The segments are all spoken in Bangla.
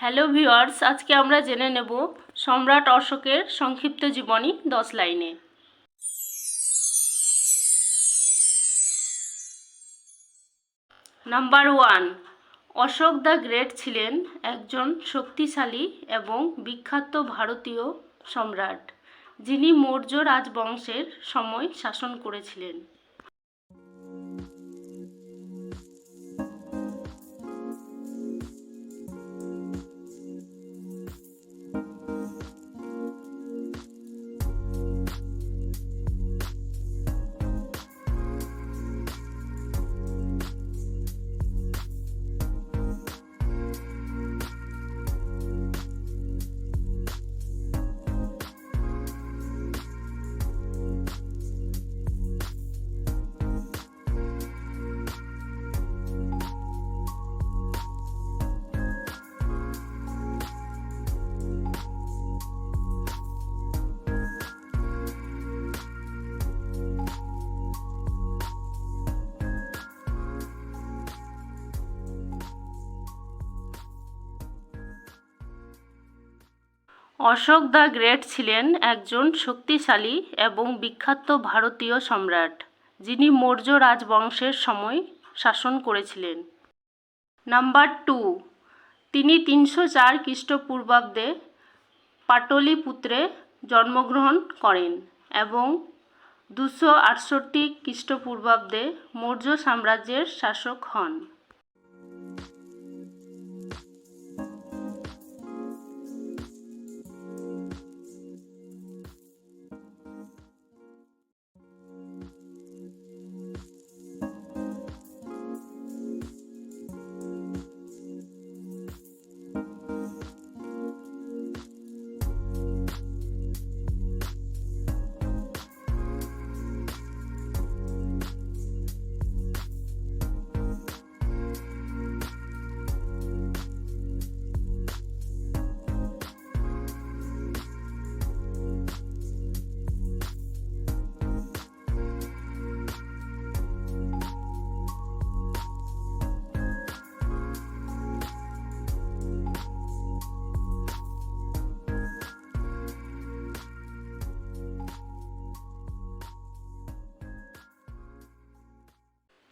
হ্যালো ভিওয়ার্স আজকে আমরা জেনে নেব সম্রাট অশোকের সংক্ষিপ্ত জীবনী দশ লাইনে। Number one Ashoka the great ছিলেন একজন শক্তিশালী এবং বিখ্যাত ভারতীয় সম্রাট, যিনি মৌর্য রাজবংশের সময় শাসন করেছিলেন। অশোক দ্য গ্রেট ছিলেন একজন শক্তিশালী এবং বিখ্যাত ভারতীয় সম্রাট, যিনি মৌর্য রাজবংশের সময় শাসন করেছিলেন। নাম্বার টু, তিনি তিনশো চার খ্রিস্টপূর্বাব্দে পাটলিপুত্রে জন্মগ্রহণ করেন এবং দুশো আটষট্টি খ্রিস্টপূর্বাব্দে মৌর্য সাম্রাজ্যের শাসক হন।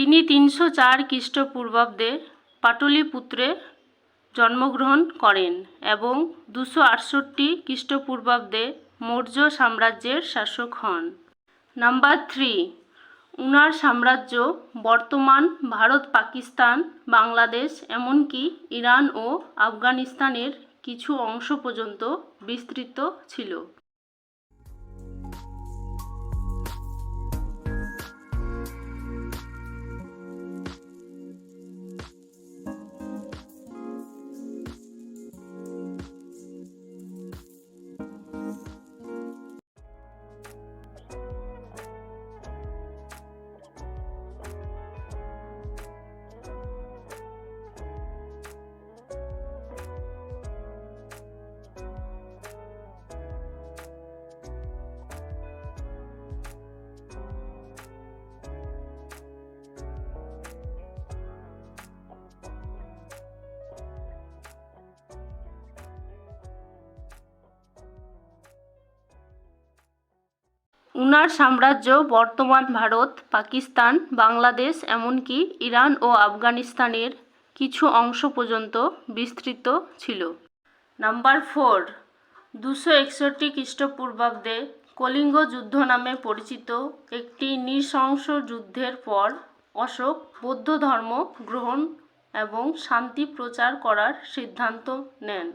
তিনি তিনশো চার খ্রিস্টপূর্বাব্দে পাটলিপুত্রে জন্মগ্রহণ করেন এবং দুশো আটষট্টি খ্রিস্টপূর্বাব্দে মৌর্য সাম্রাজ্যের শাসক হন। নাম্বার থ্রি, উনার সাম্রাজ্য বর্তমান ভারত, পাকিস্তান, বাংলাদেশ, এমনকি ইরান ও আফগানিস্তানের কিছু অংশ পর্যন্ত বিস্তৃত ছিল। উনার সাম্রাজ্য, বর্তমান ভারত, পাকিস্তান, বাংলাদেশ, এমনকি ইরান ও আফগানিস্তানের কিছু অংশ পর্যন্ত বিস্তৃত ছিল। নাম্বার ফোর, দুশো একষট্টি খ্রিস্টপূর্বাব্দে কলিঙ্গ যুদ্ধ নামে পরিচিত একটি নৃশংস যুদ্ধের পর অশোক বৌদ্ধ ধর্ম গ্রহণ এবং শান্তি প্রচার করার সিদ্ধান্ত নেন।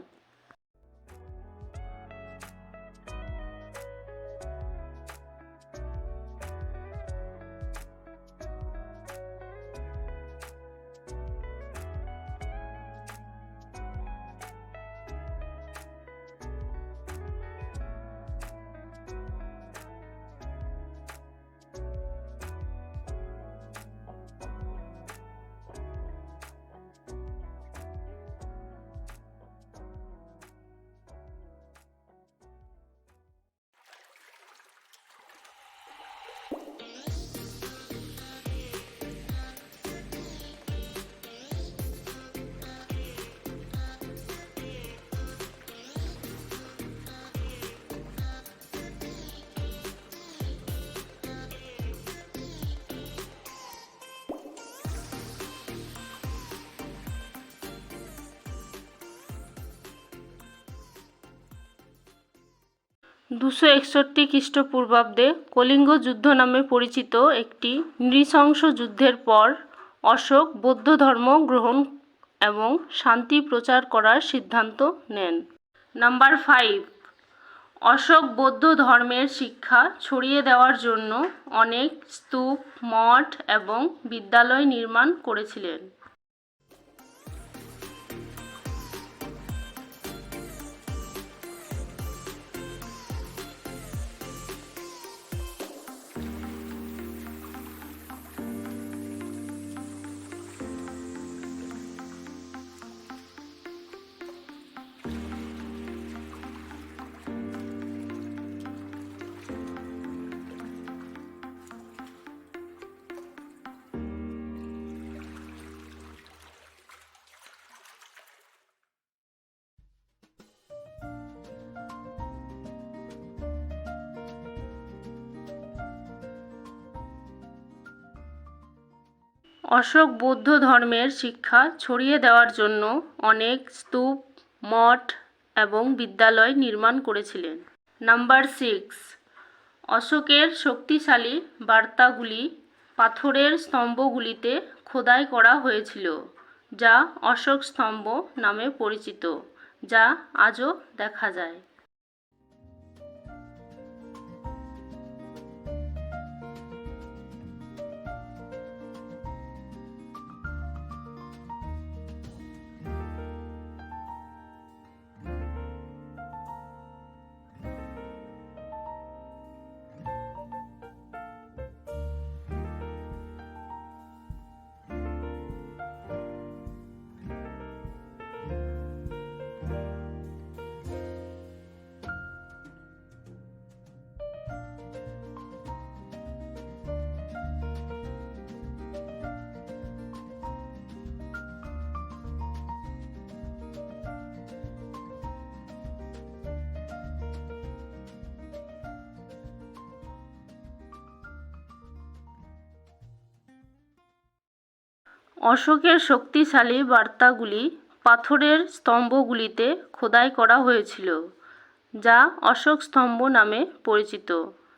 দুশো একষট্টি খ্রিস্টপূর্বাব্দে কলিঙ্গ যুদ্ধ নামে পরিচিত একটি নৃশংস যুদ্ধের পর অশোক বৌদ্ধ ধর্ম গ্রহণ এবং শান্তি প্রচার করার সিদ্ধান্ত নেন। নাম্বার ফাইভ, অশোক বৌদ্ধ ধর্মের শিক্ষা ছড়িয়ে দেওয়ার জন্য অনেক স্তূপ, মঠ এবং বিদ্যালয় নির্মাণ করেছিলেন। অশোক বৌদ্ধ ধর্মের শিক্ষা ছড়িয়ে দেওয়ার জন্য অনেক স্তূপ, মঠ এবং বিদ্যালয় নির্মাণ করেছিলেন। নাম্বার সিক্স, অশোকের শক্তিশালী বার্তাগুলি পাথরের স্তম্ভগুলিতে খোদাই করা হয়েছিল, যা অশোক স্তম্ভ নামে পরিচিত, যা আজও দেখা যায়। অশোকের শক্তিশালী বার্তাগুলি পাথরের স্তম্ভগুলিতে খোদাই করা হয়েছিল, যা অশোক স্তম্ভ নামে পরিচিত,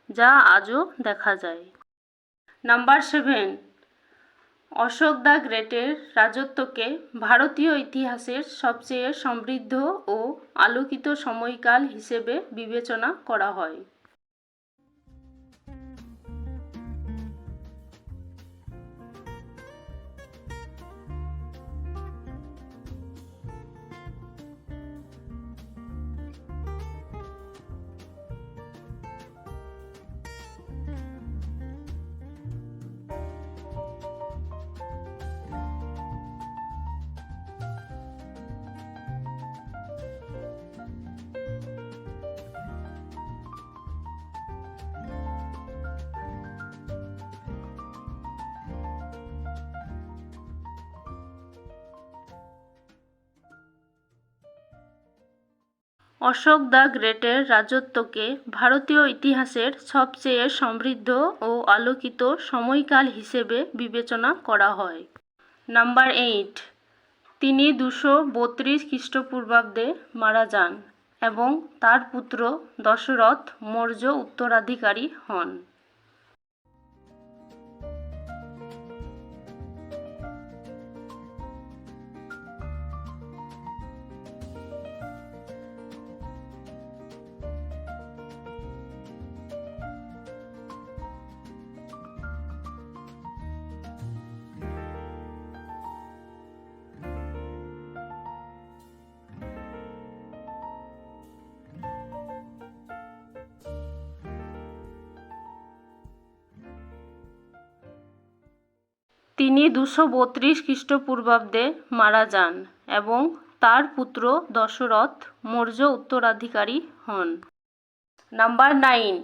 যা আজও দেখা যায়। নাম্বার সেভেন, অশোক দ্য গ্রেটের রাজত্বকে ভারতীয় ইতিহাসের সবচেয়ে সমৃদ্ধ ও আলোকিত সময়কাল হিসেবে বিবেচনা করা হয়। অশোক দ্য গ্রেটের রাজত্বকে ভারতীয় ইতিহাসের সবচেয়ে সমৃদ্ধ ও আলোকিত সময়কাল হিসেবে বিবেচনা করা হয়। নাম্বার এইট, তিনি দুশো বত্রিশ খ্রিস্টপূর্বাব্দে মারা যান এবং তার পুত্র দশরথ মৌর্য উত্তরাধিকারী হন। তিনি দুশো বত্রিশ খ্রিস্টপূর্বাব্দে মারা যান এবং তার পুত্র দশরথ মৌর্য উত্তরাধিকারী হন। নাম্বার নাইন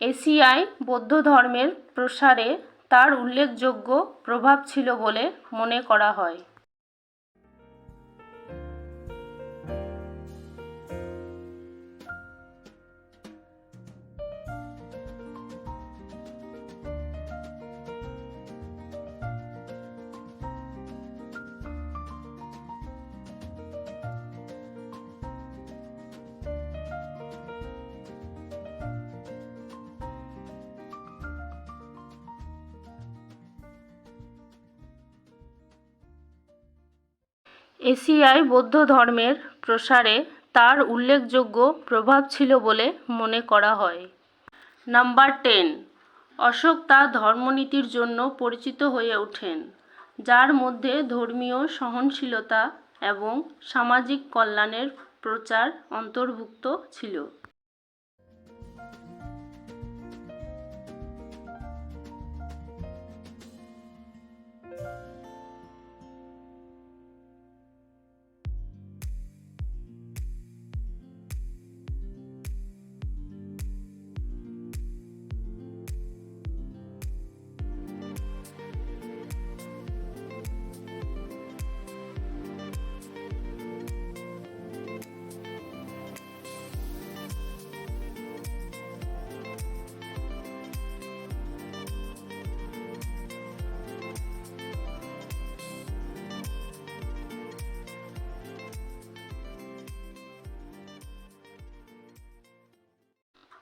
এশিয়ায় বৌদ্ধ ধর্মের প্রসারে তার উল্লেখযোগ্য প্রভাব ছিল বলে মনে করা হয়। এশিয়ায় বৌদ্ধ ধর্মের প্রসারে তার উল্লেখযোগ্য প্রভাব ছিল বলে মনে করা হয়। নাম্বার টেন, অশোক তার ধর্মনীতির জন্য পরিচিত হয়ে ওঠেন, যার মধ্যে ধর্মীয় সহনশীলতা এবং সামাজিক কল্যাণের প্রচার অন্তর্ভুক্ত ছিল।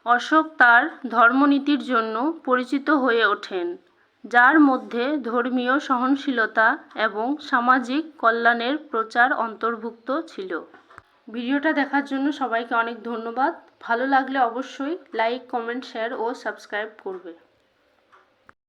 অশোক তার ধর্মনীতির জন্য পরিচিত হয়ে ওঠেন, যার মধ্যে ধর্মীয় সহনশীলতা এবং সামাজিক কল্যাণের প্রচার অন্তর্ভুক্ত ছিল। ভিডিওটা দেখার জন্য সবাইকে অনেক ধন্যবাদ। ভালো লাগলে অবশ্যই লাইক, কমেন্ট, শেয়ার ও সাবস্ক্রাইব করবে।